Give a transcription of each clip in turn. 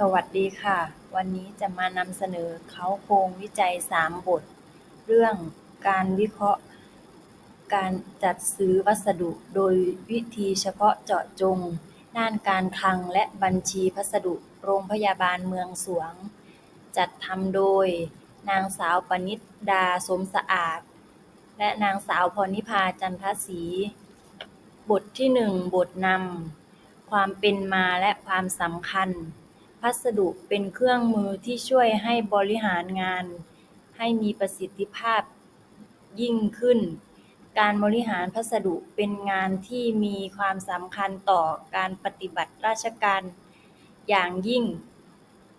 สวัสดีค่ะ วันนี้จะมานำเสนอเขาโครงวิจัย 3 บท เรื่องการวิเคราะห์ การจัดซื้อวัสดุโดยวิธีเฉพาะเจาะจง ด้านการคลังและบัญชีพัสดุ โรงพยาบาลเมืองสวง จัดทำโดย นางสาวปนิดดาสมสะอาด และนางสาวพรนิพาจันทศรีบทที่ 1 บทนำความเป็นมาและความสำคัญ พัสดุเป็นเครื่องมือที่ช่วยให้บริหารงานให้มีประสิทธิภาพยิ่งขึ้น การบริหารพัสดุเป็นงานที่มีความสำคัญต่อการปฏิบัติราชการอย่างยิ่ง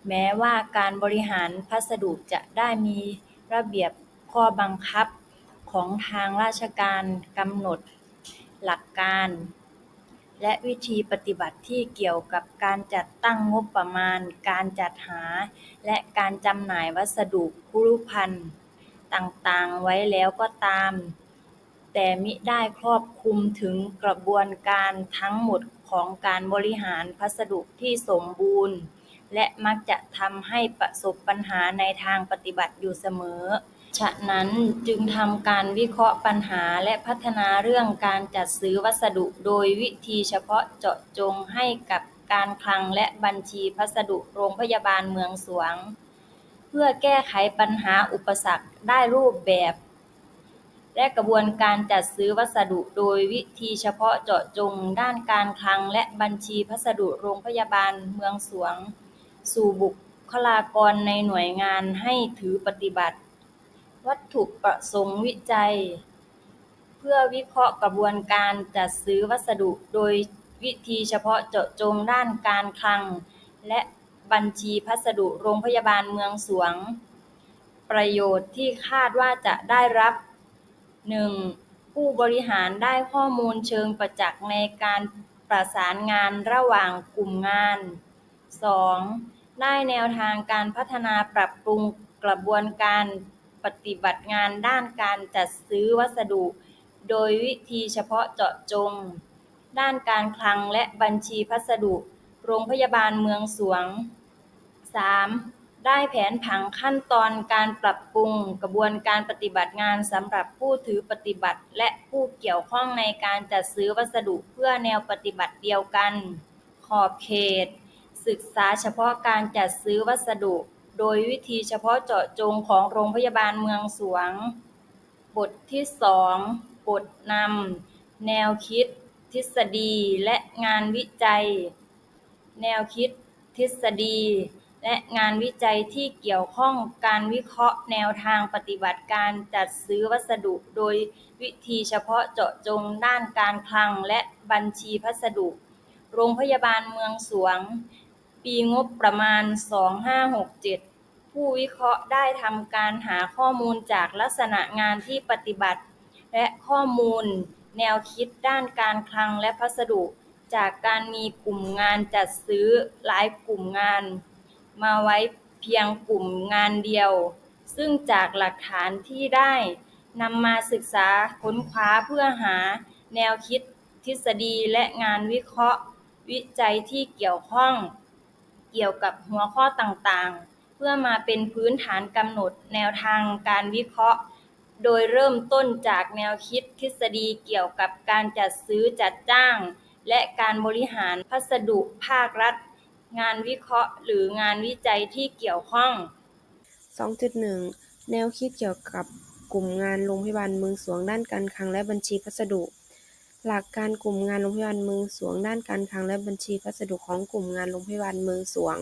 แม้ว่าการบริหารพัสดุจะได้มีระเบียบข้อบังคับของทางราชการกำหนดหลักการ และวิธีปฏิบัติที่เกี่ยวกับการจัดตั้งงบประมาณ การจัดหา และการจำหน่ายวัสดุคุรุภัณฑ์ต่าง ๆ ไว้แล้วก็ตาม แต่มิได้ครอบคลุมถึงกระบวนการทั้งหมดของการบริหารพัสดุที่สมบูรณ์ และมักจะทำให้ประสบปัญหาในทางปฏิบัติอยู่เสมอ ฉะนั้นจึงทำการวิเคราะห์ปัญหาและพัฒนาเรื่องการจัดซื้อวัสดุโดยวิธีเฉพาะเจาะจงให้กับการคลังและบัญชีพัสดุโรงพยาบาลเมืองสวง เพื่อแก้ไขปัญหาอุปสรรคได้รูปแบบ และกระบวนการจัดซื้อวัสดุโดยวิธีเฉพาะเจาะจงด้านการคลังและบัญชีพัสดุโรงพยาบาลเมืองสวง สู่บุคลากรในหน่วยงานให้ถือปฏิบัติ วัตถุประสงค์วิจัย เพื่อวิเคราะห์กระบวนการจัดซื้อวัสดุโดยวิธีเฉพาะเจาะจงด้านการคลัง และบัญชีพัสดุโรงพยาบาลเมืองสวง ประโยชน์ที่คาดว่าจะได้รับ 1. ผู้บริหารได้ข้อมูลเชิงประจักษ์ในการประสานงานระหว่างกลุ่มงาน 2. ได้แนวทางการพัฒนาปรับปรุงกระบวนการ ปฏิบัติงานด้านการจัดซื้อวัสดุ โดยวิธีเฉพาะเจาะจง ด้านการคลังและบัญชีพัสดุ โรงพยาบาลเมืองสวง 3. ได้แผนผังขั้นตอนการปรับปรุงกระบวนการปฏิบัติงานสำหรับผู้ถือปฏิบัติ และผู้เกี่ยวข้องในการจัดซื้อวัสดุเพื่อแนวปฏิบัติเดียวกัน ขอบเขต ศึกษาเฉพาะการจัดซื้อวัสดุ โดยวิธีเฉพาะเจาะจงของโรงพยาบาลเมืองสวง บทที่2บทนำแนวคิด ทฤษฎีและงานวิจัย แนวคิด ทฤษฎี และงานวิจัยที่เกี่ยวข้องการวิเคราะห์แนวทางปฏิบัติการจัดซื้อวัสดุ โดยวิธีเฉพาะเจาะจงด้านการคลังและบัญชีพัสดุ โรงพยาบาลเมืองสวง ปีงบประมาณ 2567 ผู้วิเคราะห์ได้ทำการหาข้อมูลจากลักษณะงานที่ปฏิบัติ และข้อมูลแนวคิดด้านการคลังและพัสดุ จากการมีกลุ่มงานจัดซื้อหลายกลุ่มงาน มาไว้เพียงกลุ่มงานเดียว ซึ่งจากหลักฐานที่ได้นำมาศึกษาค้นคว้าเพื่อหาแนวคิดทฤษฎีและงานวิเคราะห์ วิจัยที่เกี่ยวข้อง เกี่ยวกับหัวข้อต่างๆ เพื่อมาเป็นพื้นฐานกำหนดแนวทางการวิเคราะห์ โดยเริ่มต้นจากแนวคิดทฤษฎีเกี่ยวกับการจัดซื้อจัดจ้าง และการบริหารพัสดุภาครัฐ งานวิเคราะห์ หรืองานวิจัยที่เกี่ยวข้อง 2.1 แนวคิดเกี่ยวกับกลุ่มงานโรงพยาบาลเมืองสวงด้านการคลังและบัญชีพัสดุ หลักการกลุ่มงานโรงพยาบาลเมืองสวง ด้านการคลังและบัญชีพัสดุของกลุ่มงานโรงพยาบาลเมืองสวง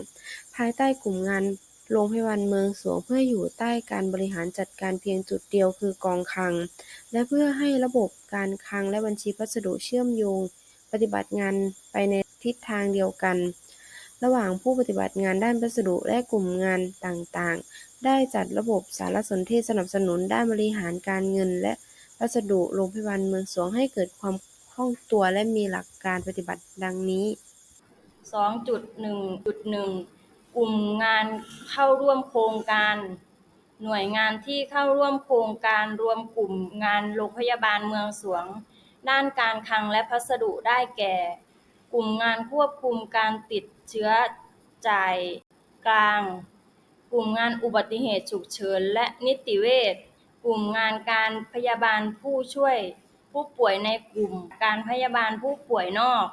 ภายใต้กลุ่มงานโรงพยาบาลเมืองสวง เพื่ออยู่ใต้การบริหารจัดการเพียงจุดเดียวคือกองคลัง และเพื่อให้ระบบการคลังและบัญชีพัสดุเชื่อมโยง ปฏิบัติงานไปในทิศทางเดียวกัน ระหว่างผู้ปฏิบัติงานด้านพัสดุและกลุ่มงานต่างๆ ได้จัดระบบสารสนเทศสนับสนุนด้านบริหารการเงิน และพัสดุโรงพยาบาลเมืองสวงให้เกิดความ คล่องตัวและมีหลักการปฏิบัติดังนี้ 2.1.1 กลุ่มงานเข้าร่วมโครงการ หน่วยงานที่เข้าร่วมโครงการรวมกลุ่มงานโรงพยาบาลเมืองสวง ด้านการคลังและพัสดุได้แก่ กลุ่มงานควบคุมการติดเชื้อจ่ายกลาง กลุ่มงานอุบัติเหตุฉุกเฉินและนิติเวชกลุ่มงานการพยาบาลผู้ช่วย ผู้ป่วยในกลุ่มการพยาบาลผู้ป่วยนอก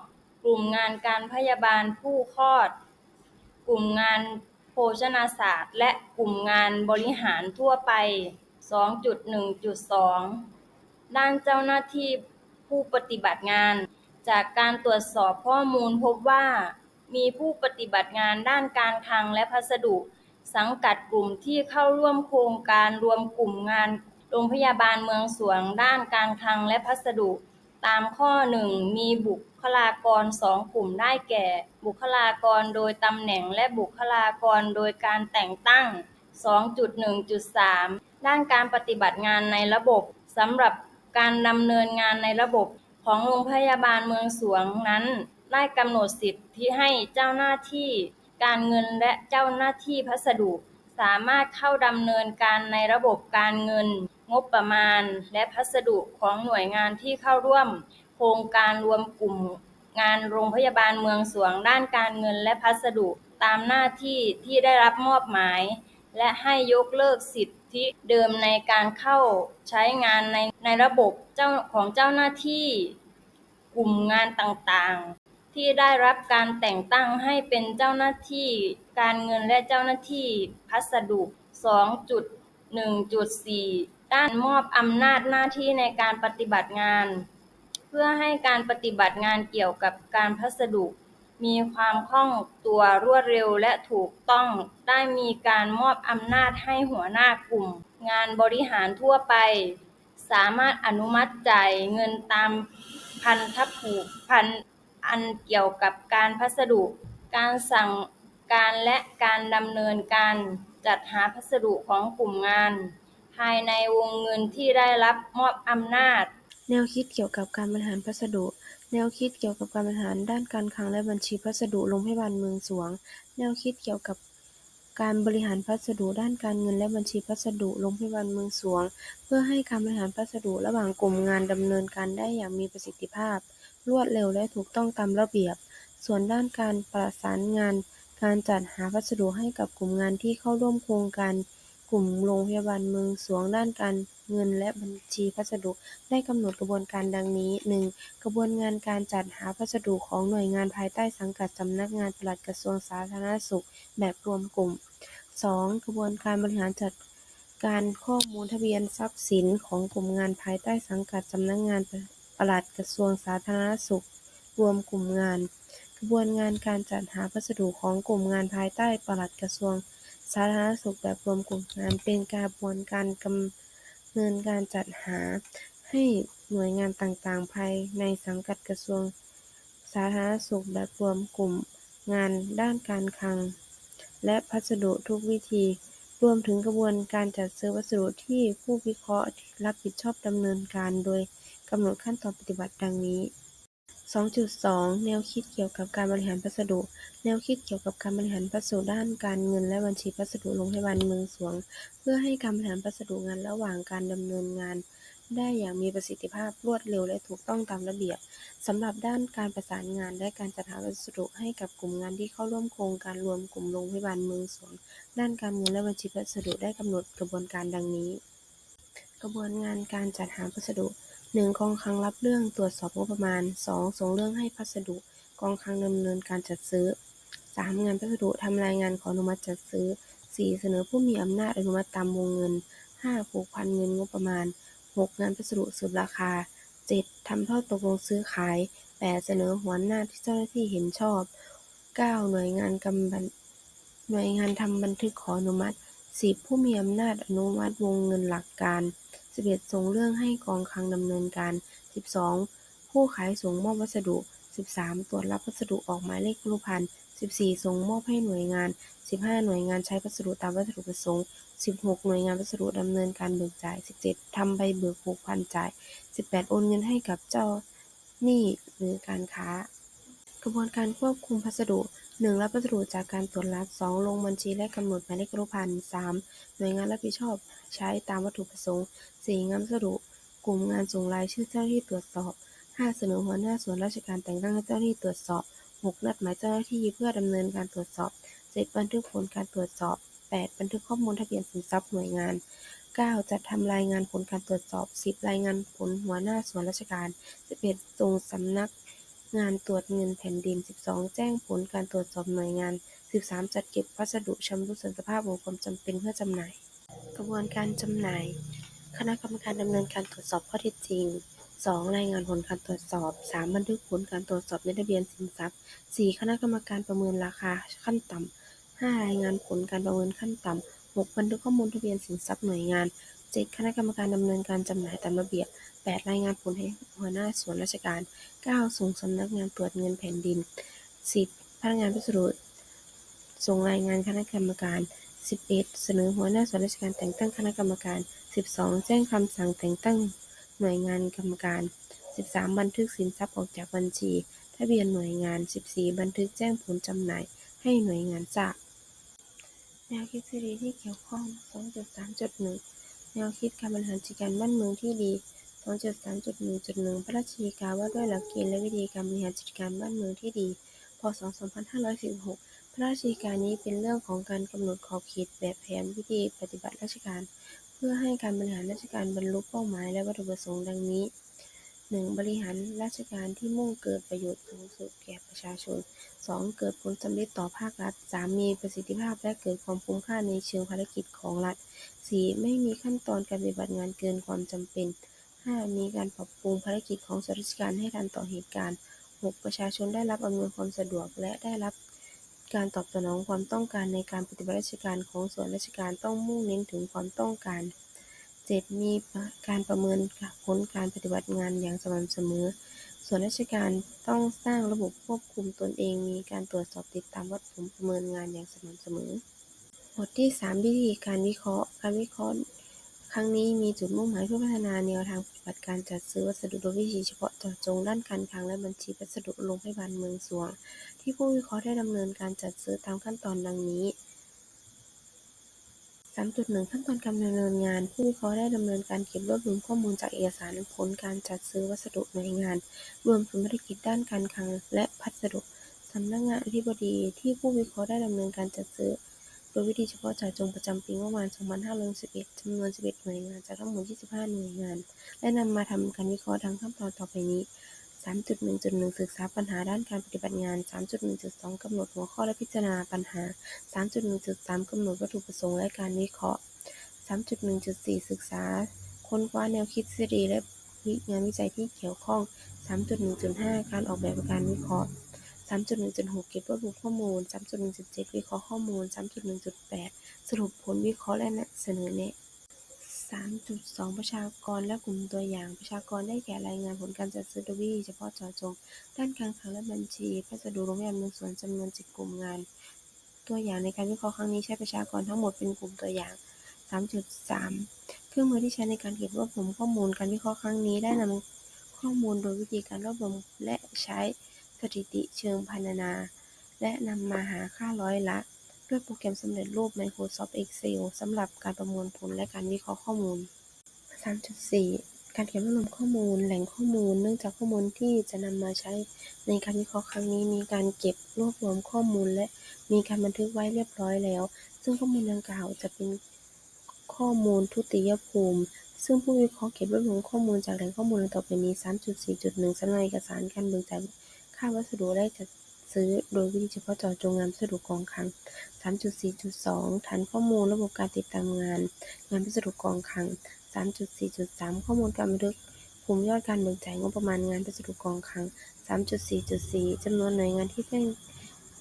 กลุ่มงานการพยาบาลผู้คลอด กลุ่มงานโภชนาศาสตร์ และกลุ่มงานบริหารทั่วไป 2.1.2 ด้านเจ้าหน้าที่ผู้ปฏิบัติงาน จากการตรวจสอบข้อมูลพบว่า มีผู้ปฏิบัติงานด้านการคลังและพัสดุ สังกัดกลุ่มที่เข้าร่วมโครงการรวมกลุ่มงาน โรงพยาบาลเมืองสวงด้านการคลังและพัสดุ ตามข้อ 1 มีบุคลากร2กลุ่มได้แก่ บุคลากรโดยตำแหน่งและบุคลากรโดยการแต่งตั้ง 2.1.3 ด้านการปฏิบัติงานในระบบสำหรับการดำเนินงานในระบบของโรงพยาบาลเมืองสวงนั้น ได้กำหนดสิทธิให้เจ้าหน้าที่การเงินและเจ้าหน้าที่พัสดุ สามารถเข้าดำเนินการในระบบการเงิน งบประมาณ และพัสดุของหน่วยงานที่เข้าร่วม โครงการรวมกลุ่มงานโรงพยาบาลเมืองสวงด้านการเงินและพัสดุตามหน้าที่ที่ได้รับมอบหมาย และให้ยกเลิกสิทธิเดิมในการเข้าใช้งานในในระบบเจ้าของเจ้าหน้าที่ กลุ่มงานต่าง ที่ได้รับการแต่งตั้งให้เป็นเจ้าหน้าที่การเงินและเจ้าหน้าที่พัสดุ 2.1.4 ด้านมอบอำนาจหน้าที่ในการปฏิบัติงาน เพื่อให้การปฏิบัติงานเกี่ยวกับการพัสดุ มีความคล่องตัวรวดเร็วและถูกต้อง ได้มีการมอบอำนาจให้หัวหน้ากลุ่ม งานบริหารทั่วไป สามารถอนุมัติจ่ายเงินตามพันธผูกพัน อันเกี่ยวกับการพัสดุ การสั่งการและการดำเนินการจัดหาพัสดุของกลุ่มงาน ภายในวงเงินที่ได้รับมอบอำนาจ แนวคิดเกี่ยวกับการบริหารพัสดุ แนวคิดเกี่ยวกับการบริหารด้านการคลังและบัญชีพัสดุโรงพยาบาลเมืองสวง แนวคิดเกี่ยวกับการบริหารพัสดุด้านการเงินและบัญชีพัสดุโรงพยาบาลเมืองสวง เพื่อให้การบริหารพัสดุระหว่างกลุ่มงานดำเนินการได้อย่างมีประสิทธิภาพ รวดเร็วและถูกต้องตามระเบียบ ส่วนด้านการประสานงาน การจัดหาพัสดุให้กับกลุ่มงานที่เข้าร่วมโครงการ กลุ่มโรงพยาบาลเมืองสวงด้านการเงินและบัญชีพัสดุ ได้กำหนดกระบวนการดังนี้ 1. กระบวนการการจัดหาพัสดุของหน่วยงานภายใต้สังกัดสำนักงานปลัดกระทรวงสาธารณสุข แบบรวมกลุ่ม 2. กระบวนการบริหารจัดการข้อมูลทะเบียนทรัพย์สินของกลุ่มงานภายใต้สังกัดสำนักงาน ปลัดกระทรวงสาธารณสุข รวมกลุ่มงาน กระบวนการการจัดหาพัสดุของกลุ่มงานภายใต้ปลัดกระทรวงสาธารณสุขแบบรวมกลุ่มงาน เป็นกระบวนการดำเนินการจัดหาให้หน่วยงานต่างๆ ภายในสังกัดกระทรวงสาธารณสุขแบบรวมกลุ่มงานด้านการคลัง และพัสดุทุกวิธี รวมถึงกระบวนการจัดซื้อวัสดุที่ผู้วิเคราะห์รับผิดชอบดำเนินการโดย กำหนดขั้นตอนปฏิบัติดังนี้ 2.2 แนวคิดเกี่ยวกับการบริหารพัสดุ แนวคิดเกี่ยวกับการบริหารพัสดุด้านการเงินและบัญชีพัสดุโรงพยาบาลเมืองสวง เพื่อให้การบริหารพัสดุงานระหว่างการดำเนินงาน ได้อย่างมีประสิทธิภาพรวดเร็วและถูกต้องตามระเบียบสำหรับด้านการประสานงานและการจัดหาวัสดุให้กับกลุ่มงานที่เข้าร่วมโครงการรวมกลุ่มโรงพยาบาลเมืองสวง ด้านการเงินและบัญชีพัสดุได้กำหนดกระบวนการดังนี้ กระบวนการการจัดหาพัสดุ 1. กองคลังรับเรื่อง ตรวจสอบงบประมาณ 2. ส่งเรื่องให้พัสดุ กองคลังดำเนินการจัดซื้อ 3. งานพัสดุทำรายงานขออนุมัติจัดซื้อ 4. เสนอผู้มีอำนาจอนุมัติตามวงเงิน 5. ผูกพันเงินงบประมาณ 6. งานพัสดุสืบราคา 7. ทำข้อตกลงซื้อขาย 8. เสนอหัวหน้าที่เจ้าหน้าที่เห็นชอบ 9. หน่วยงานกำบันหน่วยงานทำบันทึกขออนุมัติ 10. ผู้มีอำนาจอนุมัติวงเงินหลักการ 11. ส่งเรื่องให้กองคลังดำเนินการ 12. ผู้ขายส่งมอบวัสดุ 13. ตรวจรับพัสดุออกหมายเลขรูปพันธ์ 14. ส่งมอบให้หน่วยงาน 15. หน่วยงานใช้พัสดุตามวัตถุประสงค์ 16. หน่วยงานพัสดุดำเนินการเบิกจ่าย 17. ทำใบเบิกผูกพันจ่าย 18. โอนเงินให้กับเจ้าหนี้หรือการค้า กระบวนการควบคุมพัสดุ 1. รับพัสดุจากการตรวจรับ 2. ลงบัญชีและกำหนดหมายเลขรูปพันธ์ 3. หน่วยงานรับผิดชอบใช้ตามวัตถุประสงค์ 4. งานพัสดุ กลุ่มงานส่งรายชื่อเจ้าหน้าที่ตรวจสอบ 5. เสนอหัวหน้าส่วนราชการแต่งตั้งให้เจ้าหน้าที่ตรวจสอบ 6. นัดหมายเจ้าหน้าที่เพื่อดำเนินการตรวจสอบ7บันทึกผลการตรวจสอบ 8 บันทึกข้อมูลทะเบียนสินทรัพย์หน่วยงาน 9 จัดทำรายงานผลการตรวจสอบ 10 รายงานผลหัวหน้าส่วนราชการ 11 ส่งสำนัก งานตรวจเงินแผ่นดิน 12 แจ้งผลการตรวจสอบหน่วยงาน 13 จัดเก็บพัสดุชำรุดเสื่อมสภาพของความจำเป็นเพื่อจำหน่าย กระบวนการจำหน่าย คณะกรรมการดำเนินการตรวจสอบข้อเท็จจริง 2. รายงานผลการตรวจสอบ 3. บันทึกผลการตรวจสอบในทะเบียนสินทรัพย์ 4. คณะกรรมการประเมินราคาขั้นต่ำ 5. รายงานผลการประเมินขั้นต่ำ 6. บันทึกข้อมูลทะเบียนสินทรัพย์หน่วยงาน 7. คณะกรรมการดำเนินการจำหน่ายตามระเบียบ 8. รายงานผลให้หัวหน้าส่วนราชการ 9. ส่งสำนักงานตรวจเงินแผ่นดิน 10. พนักงานพัสดุส่งรายงานคณะกรรมการ 11. เสนอหัวหน้าส่วนราชการแต่งตั้งคณะกรรมการ 12. แจ้งคำสั่งแต่งตั้งหน่วยงานกรรมการ 13. บันทึกสินทรัพย์ออกจากบัญชี ทะเบียนหน่วยงาน 14. บันทึกแจ้งผลจำหน่ายให้หน่วยงานทราบแนวคิดสริที่เกี่ยวข้อง 2.3.1 แนวคิดการบริหารจัดการบ้านเมืองที่ดี 2.3.1.1 พระราชกิว่าด้วยหลักเกณฑ์และวิธีการบริหารจัดการบ้านเมืองที่ดี พ.ศ.2516พระราชกินี้เป็นเรื่องของการกำหนดขอบเขตแบบแผนวิธีปฏิบัติราชการ เพื่อให้การบริหารราชการบรรลุเป้าหมายและวัตถุประสงค์ดังนี้ 1. บริหารราชการที่มุ่งเกิดประโยชน์สูงสุดแก่ประชาชน 2. เกิดผลสำเร็จต่อภาครัฐ 3. มีประสิทธิภาพและเกิดความคุ้มค่าในเชิงภารกิจของรัฐ 4. ไม่มีขั้นตอนการปฏิบัติงานเกินความจำเป็น 5. มีการปรับปรุงภารกิจของส่วนราชการให้ทันต่อเหตุการณ์ 6. ประชาชนได้รับอำนวยความสะดวกและได้รับการตอบสนองความต้องการในการปฏิบัติราชการของส่วนราชการต้องมุ่งเน้นถึงความต้องการ 7. มีการประเมินผลการปฏิบัติงานอย่างสม่ำเสมอ ส่วนราชการต้องสร้างระบบควบคุมตนเอง มีการตรวจสอบติดตามวัดผลประเมินงานอย่างสม่ำเสมอ บทที่ 3 วิธีการวิเคราะห์ การวิเคราะห์ ครั้งนี้มีจุดมุ่งหมายเพื่อพัฒนาแนวทางปฏิบัติการจัดซื้อวัสดุโดยวิธีเฉพาะเจาะจงด้านการคลังและบัญชีพัสดุโรงพยาบาลเมืองสวง ที่ผู้วิเคราะห์ได้ดำเนินการจัดซื้อตามขั้นตอนดังนี้ 3.1 ขั้นตอนการดำเนินงาน ผู้วิเคราะห์ได้ดำเนินการเก็บรวบรวมข้อมูลจากเอกสารผลการจัดซื้อวัสดุหน่วยงาน รวมถึงภารกิจด้านการคลังและพัสดุสำนักงานอธิบดีที่ผู้วิเคราะห์ได้ดำเนินการจัดซื้อ โดยวิธีเฉพาะเจาะจงประจำปีงบประมาณ 2511จำนวน 11 หน่วยงาน จากทั้งหมด 25 หน่วยงาน และนำมาทำการวิเคราะห์ดังขั้นตอนต่อไปนี้ 3.1.1 ศึกษาปัญหาด้านการปฏิบัติงาน 3.1.2 กำหนดหัวข้อและพิจารณาปัญหา 3.1.3 กำหนดวัตถุประสงค์และการวิเคราะห์ 3.1.4 ศึกษา ค้นคว้าแนวคิดทฤษฎีและงานวิจัยที่เกี่ยวข้อง 3.1.5 การออกแบบการวิเคราะห์ 3.1.6 เก็บรวบรวมข้อมูล 3.1.7 วิเคราะห์ข้อมูล 3.1.8 สรุปผลวิเคราะห์และเสนอแนะ 3.2 ประชากรและกลุ่มตัวอย่าง ประชากรได้แก่รายงานผลการจัดซื้อโดยวิธีเฉพาะเจาะจง ด้านการคลังและบัญชี พัสดุโรงพยาบาลเมืองสวนจำนวน 10 กลุ่มงาน ตัวอย่างในการวิเคราะห์ครั้งนี้ใช้ประชากรทั้งหมดเป็นกลุ่มตัวอย่าง 3.3 เครื่องมือที่ใช้ในการเก็บรวบรวมข้อมูล การวิเคราะห์ครั้งนี้ได้นำข้อมูลโดยวิธีการรวบรวมและใช้ สถิติเชิงพรรณนา และนำมาหาค่าร้อยละ ด้วยโปรแกรมสำเร็จรูป Microsoft Excel สำหรับการประมวลผลและการวิเคราะห์ข้อมูล 3.4 การเก็บรวบรวมข้อมูล แหล่งข้อมูล เนื่องจากข้อมูลที่จะนำมาใช้ในการวิเคราะห์ครั้งนี้ มีการเก็บรวบรวมข้อมูล และมีการบันทึกไว้เรียบร้อยแล้ว ซึ่งข้อมูลดังกล่าวจะเป็นข้อมูลทุติยภูมิ ซึ่งผู้วิเคราะห์เก็บรวบรวมข้อมูลจากแหล่งข้อมูลดังต่อไปนี้ 3.4.1สำเนาเอกสารการเบิกจ่าย ค่าวัสดุและจัดซื้อโดยวิธีเฉพาะเจาะจงงานพัสดุกองคลัง 3.4.2 ฐานข้อมูลระบบการติดตามงาน งานพัสดุกองคลัง 3.4.3 ข้อมูลการบันทึกภูมิยอดการเบิกจ่ายงบประมาณงานพัสดุกองคลัง 3.4.4 จำนวนหน่วยงานที่ได้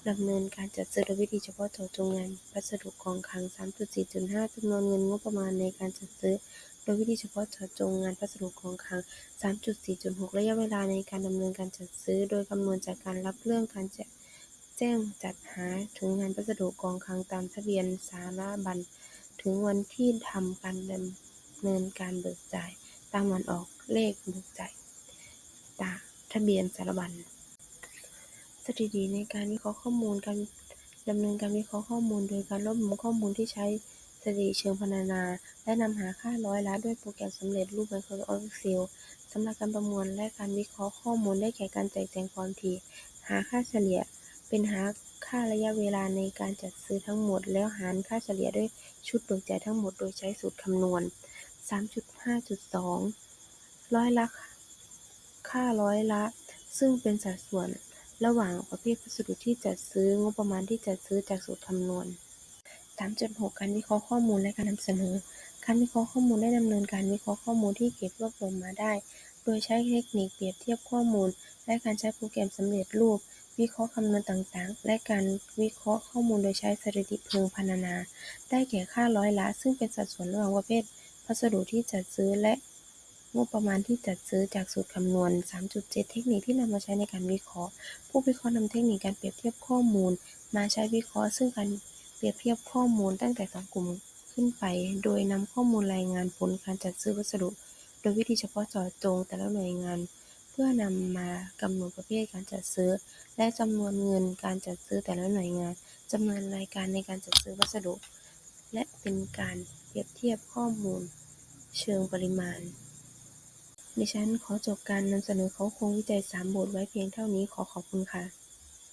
ดำเนินการจัดซื้อโดยวิธีเฉพาะเจาะจงงานพัสดุกองคลัง 3.4.5 จำนวนเงินงบประมาณในการจัดซื้อ โดยวิธีเฉพาะเจาะจงงานพัสดุกองคลัง 3.4.6 ระยะเวลาในการดำเนินการจัดซื้อ โดยคำนวณจากการรับเรื่องการแจ้งจัดหาถึงงานพัสดุกองคลังตามทะเบียนสารบัญ ถึงวันที่ทำการดำเนินการเบิกจ่าย ตามวันออกเลขเบิกจ่ายตาทะเบียนสารบัญสถิติในการวิเคราะห์ข้อมูลการดำเนินการวิเคราะห์ข้อมูล โดยการรวบรวมข้อมูลที่ใช้ สถิติเชิงพรรณนา และนำหาค่าร้อยละด้วยโปรแกรมสำเร็จรูป Microsoft Excel สำหรับการประมวลและการวิเคราะห์ข้อมูลได้แก่การแจกแจงความถี่ หาค่าเฉลี่ย เป็นหาค่าระยะเวลาในการจัดซื้อทั้งหมด แล้วหารค่าเฉลี่ยด้วยชุดเบิกจ่ายทั้งหมดโดยใช้สูตรคำนวณ 3.5.2 ร้อยละค่าร้อยละ ซึ่งเป็นสัดส่วนระหว่างประเภทพัสดุที่จัดซื้องบประมาณที่จัดซื้อจากสูตรคำนวณ 3.6 การวิเคราะห์ข้อมูลและการนำเสนอ การวิเคราะห์ข้อมูลได้ดำเนินการวิเคราะห์ข้อมูลที่เก็บรวบรวมมาได้ โดยใช้เทคนิคเปรียบเทียบข้อมูล และการใช้โปรแกรมสำเร็จรูป วิเคราะห์คำนวณต่าง ๆ และการวิเคราะห์ข้อมูลโดยใช้สถิติเชิงพรรณนา ได้แก่ค่าร้อยละ ซึ่งเป็นสัดส่วนระหว่างประเภทพัสดุที่จัดซื้อและงบประมาณที่จัดซื้อจากสูตรคำนวณ 3.7 เทคนิคที่นำมาใช้ในการวิเคราะห์ ผู้วิเคราะห์นำเทคนิคการเปรียบเทียบข้อมูล มาใช้วิเคราะห์ ซึ่งการ รียบเทียบข้อมูลตั้งแต่สองกลุ่มขึ้นไป โดยนำข้อมูลรายงานผลการจัดซื้อวัสดุ โดยวิธีเฉพาะเจาะจงแต่ละหน่วยงาน เพื่อนำมากำหนดประเภทการจัดซื้อ และจำนวนเงินการจัดซื้อแต่ละหน่วยงานจำนวนรายการในการจัดซื้อวัสดุ และเป็นการเปรียบเทียบข้อมูลเชิงปริมาณ ดิฉันขอจบการนำเสนอเขาโครงวิจัย 3 บทไว้เพียงเท่านี้ขอขอบคุณค่ะ